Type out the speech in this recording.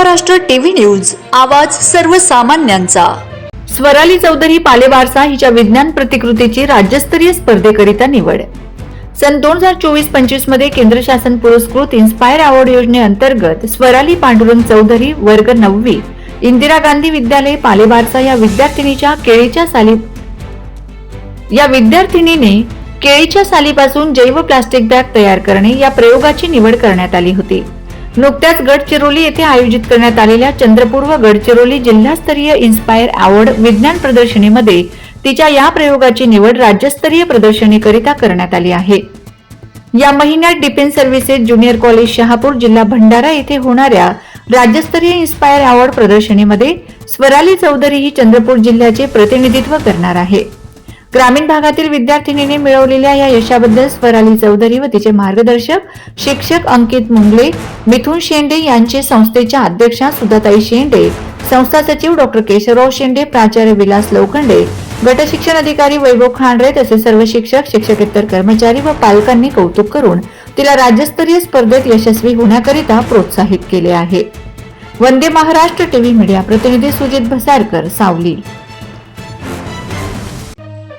Maharashtra TV news आवाज सर्वसामान्यांचा. स्वराली चौधरी पालेबारसा हिच्या विज्ञान प्रतिकृतीची राज्यस्तरीय स्पर्धेकरिता निवड. सन दोन हजार चोवीस पंचवीसमध्ये केंद्र शासन पुरस्कृत इन्स्पायर अवॉर्ड योजनेअंतर्गत स्वराली पांडुरंग चौधरी वर्ग नववी इंदिरा गांधी विद्यालय पालेबारसा या विद्यार्थिनीच्या केळीच्या साली या विद्यार्थिनीने केळीच्या सालीपासून जैव प्लास्टिक बॅग तयार करणे या प्रयोगाची निवड करण्यात आली होती. नुकत्याच गडचिरोली येथे आयोजित करण्यात आलेल्या चंद्रपूर व गडचिरोली जिल्हास्तरीय इन्स्पायर अवॉर्ड विज्ञान प्रदर्शनीमध्ये तिच्या या प्रयोगाची निवड राज्यस्तरीय प्रदर्शनीकरिता करण्यात आली आहे. या महिन्यात defence services junior college Shahapur जिल्हा भंडारा येथे होणाऱ्या राज्यस्तरीय इन्स्पायर अवॉर्ड प्रदर्शनीमध्ये स्वराली चौधरी ही चंद्रपूर जिल्ह्याचे प्रतिनिधित्व करणार आहे. ग्रामीण भागातील विद्यार्थिनीने मिळवलेल्या या यशाबद्दल स्वराली चौधरी व तिचे मार्गदर्शक शिक्षक अंकित मुंगले मिथुन शेंडे यांचे संस्थेच्या अध्यक्षा सुधाताई शेंडे संस्था सचिव डॉक्टर केशवराव शेंडे प्राचार्य विलास लोखंडे गट शिक्षण अधिकारी वैभव खांडरे तसे सर्व शिक्षक शिक्षकेतर कर्मचारी व पालकांनी कौतुक करून तिला राज्यस्तरीय स्पर्धेत यशस्वी होण्याकरिता प्रोत्साहित केले आहे. वंदे महाराष्ट्र टीव्ही मीडिया प्रतिनिधी सुजित भसारकर सावली.